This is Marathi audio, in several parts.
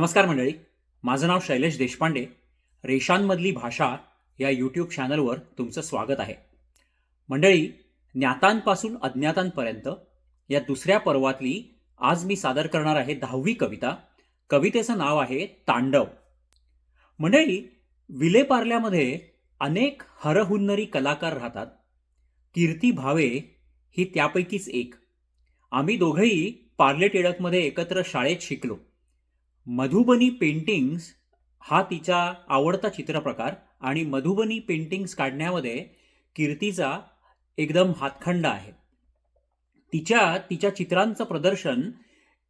नमस्कार मंडळी. माझं नाव शैलेश देशपांडे. रेषांमधली भाषा या यूट्यूब चॅनलवर तुमचं स्वागत आहे. मंडळी ज्ञातांपासून अज्ञातांपर्यंत या दुसऱ्या पर्वातली आज मी सादर करणार आहे दहावी कविता. कवितेचं नाव आहे तांडव. मंडळी विलेपार्ल्यामध्ये अनेक हरहुन्नरी कलाकार राहतात. कीर्ती भावे ही त्यापैकीच एक. आम्ही दोघंही पार्ले टिळकमध्ये एकत्र शाळेत शिकलो. मधुबनी पेंटिंग्स हा तिचा आवडता चित्रप्रकार आणि मधुबनी पेंटिंग्स काढण्यामध्ये कीर्तीचा एकदम हातखंड आहे. तिच्या तिच्या चित्रांचं प्रदर्शन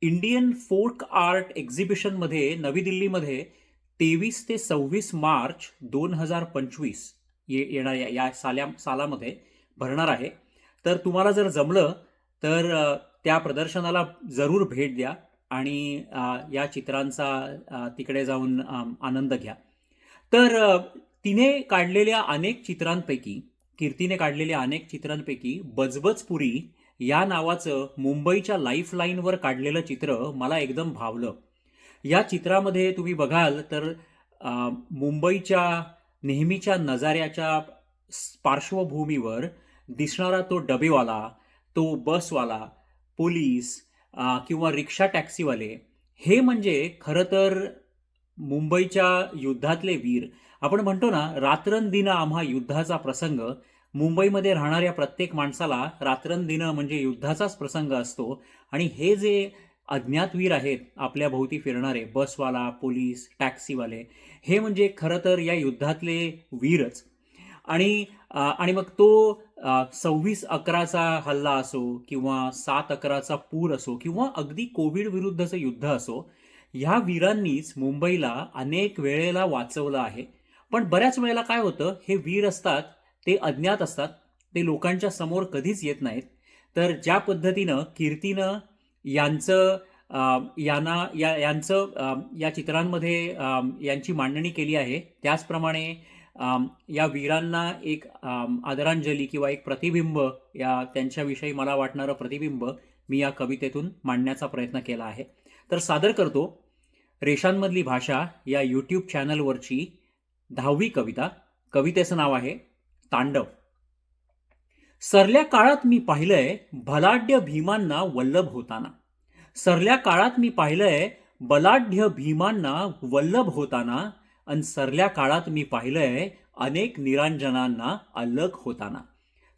इंडियन फोक आर्ट एक्झिबिशनमध्ये नवी दिल्लीमध्ये तेवीस ते सव्वीस मार्च दोन हजार पंचवीस ये येणाऱ्या या साल्या सालामध्ये भरणार आहे. तर तुम्हाला जर जमलं तर त्या प्रदर्शनाला जरूर भेट द्या. आणि या चित्रांचा तिकडे जाऊन आनंद घ्या. तर तिने काढलेल्या अनेक चित्रांपैकी कीर्तीने काढलेल्या अनेक चित्रांपैकी बजबजपुरी या नावाचं मुंबईच्या लाईफलाईनवर काढलेलं चित्र मला एकदम भावलं. या चित्रामध्ये तुम्ही बघाल तर मुंबईच्या नेहमीच्या नजाऱ्याच्या पार्श्वभूमीवर दिसणारा तो डबेवाला तो बसवाला पोलीस किंवा रिक्षा टॅक्सीवाले हे म्हणजे खरं तर मुंबईच्या युद्धातले वीर. आपण म्हणतो ना रात्रंदिन आम्हा युद्धाचा प्रसंग मुंबईमध्ये राहणाऱ्या प्रत्येक माणसाला रात्रंदिनं म्हणजे युद्धाचाच प्रसंग असतो. आणि हे जे अज्ञातवीर आहेत आपल्या भोवती फिरणारे बसवाला पोलीस टॅक्सीवाले हे म्हणजे खरं तर या युद्धातले वीरच. आणि आणि मग तो सव्वीस अकराचा हल्ला असो किंवा सात अकराचा पूर असो किंवा अगदी कोविड विरुद्धचं युद्ध असो ह्या वीरांनीच मुंबईला अनेक वेळेला वाचवलं आहे. पण बऱ्याच वेळेला काय होतं हे वीर असतात ते अज्ञात असतात ते लोकांच्या समोर कधीच येत नाहीत. तर ज्या पद्धतीनं कीर्तीनं यांचं यांना या यांचं या चित्रांमध्ये यांची मांडणी केली आहे त्याचप्रमाणे या वीरांना एक आदरांजली किंवा एक प्रतिबिंब या त्यांच्याविषयी मला वाटणारं प्रतिबिंब मी या कवितेतून मांडण्याचा प्रयत्न केला आहे. तर सादर करतो रेषांमधली भाषा या यूट्यूब चॅनलवरची दहावी कविता. कवितेचं नाव आहे तांडव. सरल्या काळात मी पाहिलंय भलाढ्य भीमांना वल्लभ होताना. सरल्या काळात मी पाहिलंय बलाढ्य भीमांना वल्लभ होताना अन सरल्या काळात मी पाहिलंय अनेक निरांजनांना अलग होताना.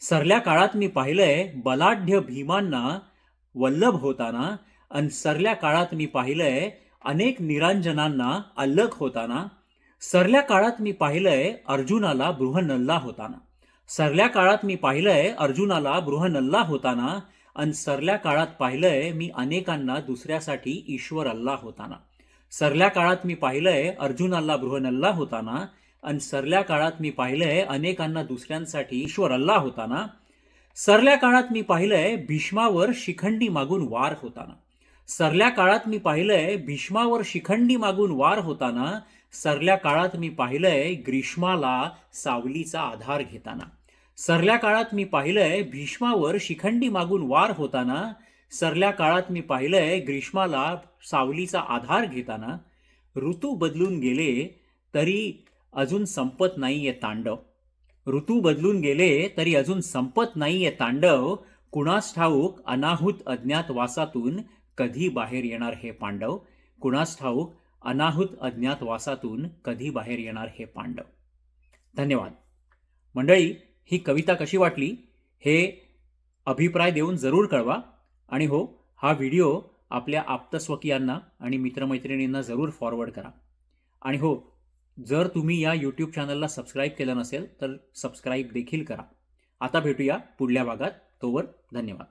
सरल्या काळात मी पाहिलंय बलाढ्य भीमांना वल्लभ होताना अन सरल्या काळात मी पाहिलंय अनेक निरांजनांना अलग होताना. सरल्या काळात मी पाहिलंय अर्जुनाला बृहनल्ला होताना. सरल्या काळात मी पाहिलंय अर्जुनाला बृहनल्ला होताना अन सरल्या काळात पाहिलंय मी अनेकांना दुसऱ्यासाठी ईश्वर अल्ला होताना. सरल्या काळात मी पाहिलंय अर्जुनाला बृहनल्ला होताना आणि सरल्या काळात मी पाहिलंय अनेकांना दुसऱ्यांसाठी ईश्वर अल्ला होताना. सरल्या काळात मी पाहिलंय भीष्मावर शिखंडी मागून वार होताना. सरल्या काळात मी पाहिलंय भीष्मावर शिखंडी मागून वार होताना. सरल्या काळात मी पाहिलंय ग्रीष्माला सावलीचा आधार घेताना. सरल्या काळात मी पाहिलंय भीष्मावर शिखंडी मागून वार होताना. सरल्या काळात मी पाहिलंय ग्रीष्माला सावलीचा आधार घेताना ऋतू बदलून गेले तरी अजून संपत नाही आहे तांडव. ऋतू बदलून गेले तरी अजून संपत नाही आहे तांडव. कुणास ठाऊक अनाहूत अज्ञात वासातून कधी बाहेर येणार हे पांडव? कुणास ठाऊक अनाहूत अज्ञात वासातून कधी बाहेर येणार हे पांडव? धन्यवाद. मंडळी ही कविता कशी वाटली? हे अभिप्राय देऊन जरूर कळवा. आणि हो हा व्हिडिओ आपल्या आप्तस्वकीयांना आणि मित्रमैत्रिणींना जरूर फॉरवर्ड करा. आणि हो जर तुम्ही या यूट्यूब चॅनलला सबस्क्राईब केलं नसेल तर सबस्क्राईब देखील करा. आता भेटूया पुढल्या भागात. तोवर धन्यवाद.